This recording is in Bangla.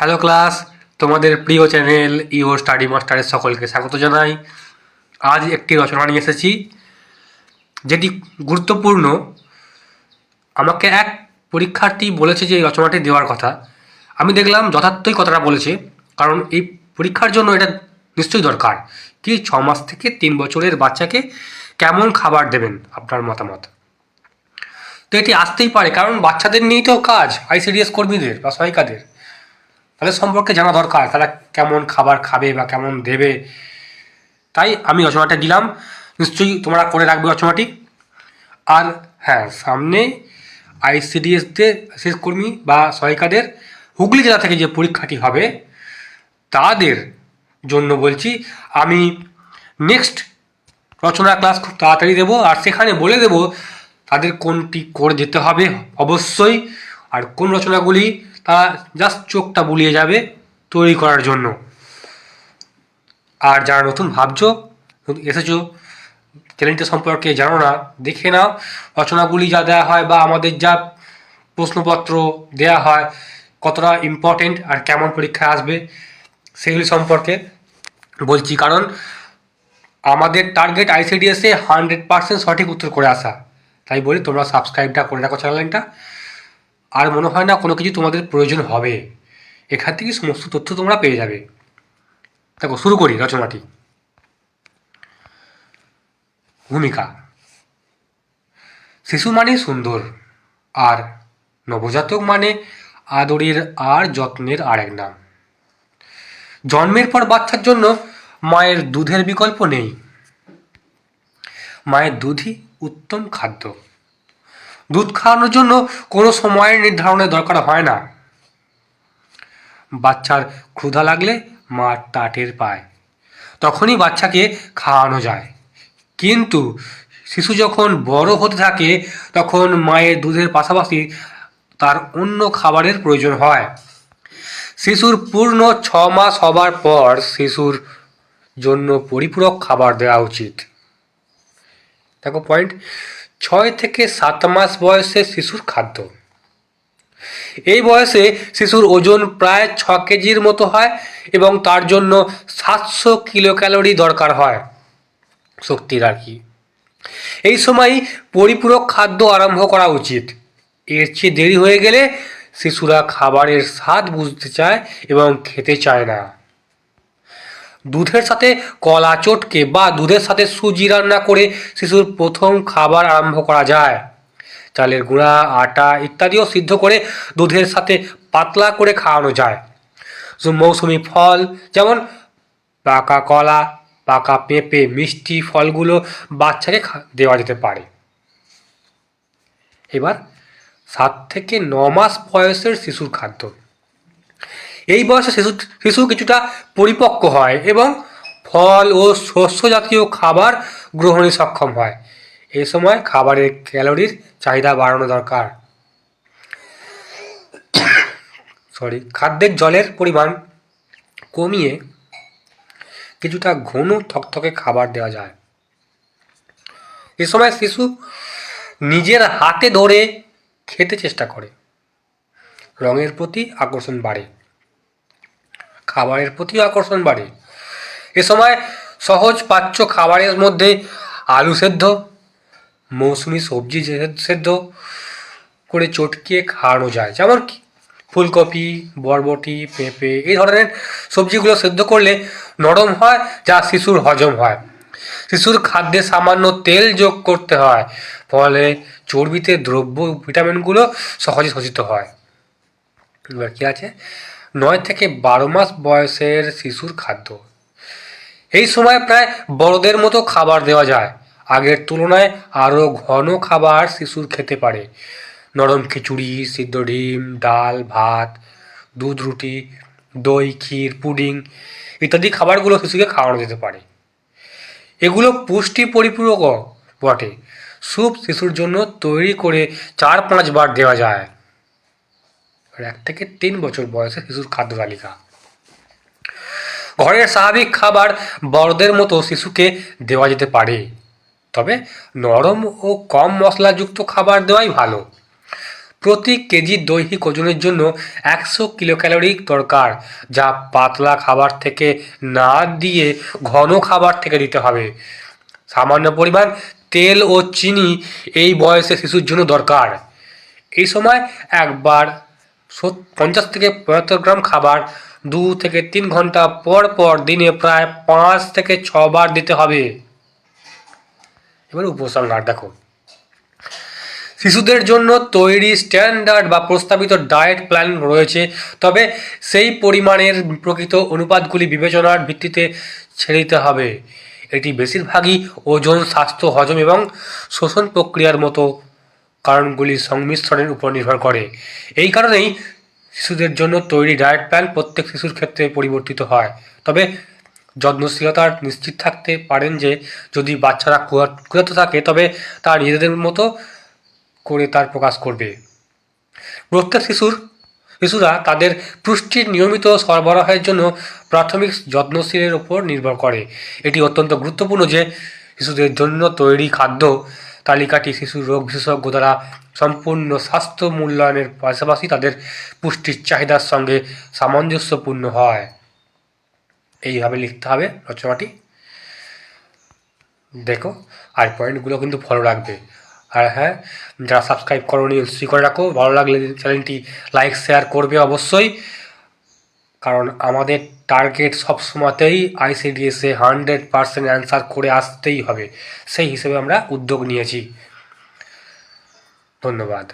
হ্যালো ক্লাস তোমাদের প্রিয় চ্যানেল ইও স্টাডি মাস্টারের সকলকে স্বাগত জানাই। আজ একটি রচনা নিয়ে এসেছি, যেটি গুরুত্বপূর্ণ। আমাকে এক পরীক্ষার্থী বলেছে যে এই রচনাটি দেওয়ার কথা। আমি দেখলাম যথার্থই কথাটা বলেছে, কারণ এই পরীক্ষার জন্য এটা নিশ্চয়ই দরকার কি ছ মাস থেকে তিন বছরের বাচ্চাকে কেমন খাবার দেবেন, আপনার মতামত? তো এটি আসতেই পারে, কারণ বাচ্চাদের নিয়েই তো কাজ আইসিডিএস কর্মীদের বা সহায়িকাদের। তাদের সম্পর্কে জানা দরকার, তারা কেমন খাবার খাবে বা কেমন দেবে। তাই আমি রচনাটা দিলাম। নিশ্চয়ই তোমরা করে রাখবে রচনাটি। আর হ্যাঁ সামনে আইসিডিএসদের শেষ কর্মী বা সহায়িকাদের হুগলি জেলা থেকে যে পরীক্ষাটি হবে, তাদের জন্য বলছি, আমি নেক্সট রচনা ক্লাস খুব তাড়াতাড়ি দেবো। আর সেখানে বলে দেব, তাদের কোনটি করে যেতে হবে অবশ্যই। আর কোন রচনাগুলি তারা জাস্ট চোখটা বুলিয়ে যাবে তৈরি করার জন্য। আর যারা নতুন ভাবছ এসেছ, চ্যানেলটা সম্পর্কে জানো না, দেখে নাও। রচনাগুলি যা দেওয়া হয় বা আমাদের যা প্রশ্নপত্র দেয়া হয়, কতটা ইম্পর্টেন্ট আর কেমন পরীক্ষা আসবে, সেগুলি সম্পর্কে বলছি। কারণ আমাদের টার্গেট আইসিডিএসে হান্ড্রেড পার্সেন্ট সঠিক উত্তর করে আসা। তাই বলি তোমরা সাবস্ক্রাইবটা করে রাখো চ্যানেলটা আর মনে হয় না কোনো কিছু তোমাদের প্রয়োজন হবে। এখান থেকে সমস্ত তথ্য তোমরা পেয়ে যাবে। দেখো, শুরু করি রচনাটি। ভূমিকা। শিশু মানে সুন্দর, আর নবজাতক মানে আদরের আর যত্নের আরেক নাম। জন্মের পর বাচ্চার জন্য মায়ের দুধের বিকল্প নেই। মায়ের দুধই উত্তম খাদ্য। দুধ খাওয়ানোর জন্য কোনো সময়ের নির্ধারণের দরকার হয় না। বাচ্চার ক্ষুধা লাগলে মা তা টের পায়। তখনই বাচ্চাকে খাওয়ানো যায়। কিন্তু শিশু যখন বড় হতে থাকে, তখন মায়ের দুধের পাশাপাশি তার অন্য খাবারের প্রয়োজন হয়। শিশুর পূর্ণ ছ মাস হবার পর শিশুর জন্য পরিপূরক খাবার দেওয়া উচিত। দেখো পয়েন্ট ছয় থেকে সাত মাস বয়সে শিশুর খাদ্য। এই বয়সে শিশুর ওজন প্রায় ছ কেজির মতো হয় এবং তার জন্য সাতশো কিলো ক্যালোরি দরকার হয় শক্তির আর কি। এই সময় পরিপূরক খাদ্য আরম্ভ করা উচিত। এর চেয়ে দেরি হয়ে গেলে শিশুরা খাবারের স্বাদ বুঝতে চায় এবং খেতে চায় না। দুধের সাথে কলা চটকে বা দুধের সাথে সুজি রান্না করে শিশুর প্রথম খাবার আরম্ভ করা যায়। চালের গুঁড়া, আটা ইত্যাদিও সিদ্ধ করে দুধের সাথে পাতলা করে খাওয়ানো যায়। মৌসুমি ফল যেমন পাকা কলা, পাকা পেঁপে, মিষ্টি ফলগুলো বাচ্চাকে দেওয়া যেতে পারে। এবার সাত থেকে ন মাস বয়সের শিশুর খাদ্য। এই বয়সে শিশু শিশু কিছুটা পরিপক্ক হয় এবং ফল ও শস্য জাতীয় খাবার গ্রহণে সক্ষম হয়। এই সময় খাবারের ক্যালোরির চাহিদা বাড়ানো দরকার। সরি, খাদ্যের জলের পরিমাণ কমিয়ে কিছুটা ঘন থকথকে খাবার দেওয়া যায়। এ সময় শিশু নিজের হাতে ধরে খেতে চেষ্টা করে। রঙের প্রতি আকর্ষণ বাড়ে। খাবারের প্রতি আকর্ষণ বাড়ে। এ সময় সহজ পাচ্য খাবারের মধ্যে আলু সেদ্ধ, মৌসুমি সবজি সেদ্ধ করে চটকিয়ে খাওয়ানো যায়। যেমন কি ফুলকপি, বরবটি, পেঁপে এই ধরনের সবজিগুলো সেদ্ধ করলে নরম হয়, যা শিশুর হজম হয়। শিশুর খাদ্যে সামান্য তেল যোগ করতে হয়, ফলে চর্বিতে দ্রব্য, ভিটামিনগুলো সহজে শোষিত হয়। এবার কী আছে? নয় থেকে বারো মাস বয়সের শিশুর খাদ্য। এই সময় প্রায় বড়দের মতো খাবার দেওয়া যায়। আগের তুলনায় আরও ঘন খাবার শিশুর খেতে পারে। নরম খিচুড়ি, সিদ্ধ ডিম, ডাল, ভাত, দুধ, রুটি, দই, ক্ষীর, পুডিং ইত্যাদি খাবারগুলো শিশুকে খাওয়ানো যেতে পারে। এগুলো পুষ্টি পরিপূরক বটে। স্যুপ শিশুর জন্য তৈরি করে চার পাঁচবার দেওয়া যায়। আর এক থেকে তিন বছর বয়সে শিশুর খাদ্য তালিকা। ঘরের স্বাভাবিক খাবার বড়দের মতো শিশুকে দেওয়া যেতে পারে। তবে নরম ও কম মশলাযুক্ত খাবার দেওয়াই ভালো। প্রতি কেজি দৈহিক ওজনের জন্য একশো কিলো ক্যালোরি দরকার, যা পাতলা খাবার থেকে না দিয়ে ঘন খাবার থেকে দিতে হবে। সামান্য পরিমাণ তেল ও চিনি এই বয়সে শিশুর জন্য দরকার। এই সময় একবার পঞ্চাশ থেকে পঁয়াত্তর গ্রাম খাবার দু থেকে তিন ঘণ্টা পর পর দিনে প্রায় পাঁচ থেকে ছবার দিতে হবে। এবার উপসংহার দেখো। শিশুদের জন্য তৈরি স্ট্যান্ডার্ড বা প্রস্তাবিত ডায়েট প্ল্যান রয়েছে, তবে সেই পরিমাণের প্রকৃত অনুপাতগুলি বিবেচনার ভিত্তিতে ছেড়ে দিতে হবে। এটি বেশিরভাগই ওজন, স্বাস্থ্য, হজম এবং শোষণ প্রক্রিয়ার মতো কারণগুলির সংমিশ্রণের উপর নির্ভর করে। এই কারণেই শিশুদের জন্য তৈরি ডায়েট প্ল্যান প্রত্যেক শিশুর ক্ষেত্রে পরিবর্তিত হয়। তবে যত্নশীলতার নিশ্চিত থাকতে পারেন যে, যদি বাচ্চারা ক্ষুধা- ক্ষুধার্ত থাকে, তবে তার নিজেদের মতো করে তার প্রকাশ করবে। প্রত্যেক শিশুর, শিশুরা তাদের পুষ্টির নিয়মিত সরবরাহের জন্য প্রাথমিক যত্নশীলের উপর নির্ভর করে। এটি অত্যন্ত গুরুত্বপূর্ণ যে, শিশুদের জন্য তৈরি খাদ্য তালিকাটি শিশু রোগ বিশেষজ্ঞ দ্বারা সম্পূর্ণ স্বাস্থ্য মূল্যায়নের পাশাপাশি তাদের পুষ্টির চাহিদার সঙ্গে সামঞ্জস্যপূর্ণ হয়। এইভাবে লিখতে হবে রচনাটি। দেখো, আর পয়েন্টগুলো কিন্তু ফলো রাখবে। আর হ্যাঁ যারা সাবস্ক্রাইব করোনি নিশ্চয়ই করে রাখো। ভালো লাগলে চ্যানেলটি লাইক শেয়ার করবে অবশ্যই। কারণ আমাদের টার্গেট সবসময়তেই আইসিডিএসে হান্ড্রেড পারসেন্ট অ্যান্সার করে আসতেই হবে। সেই হিসেবে আমরা উদ্যোগ নিয়েছি। ধন্যবাদ।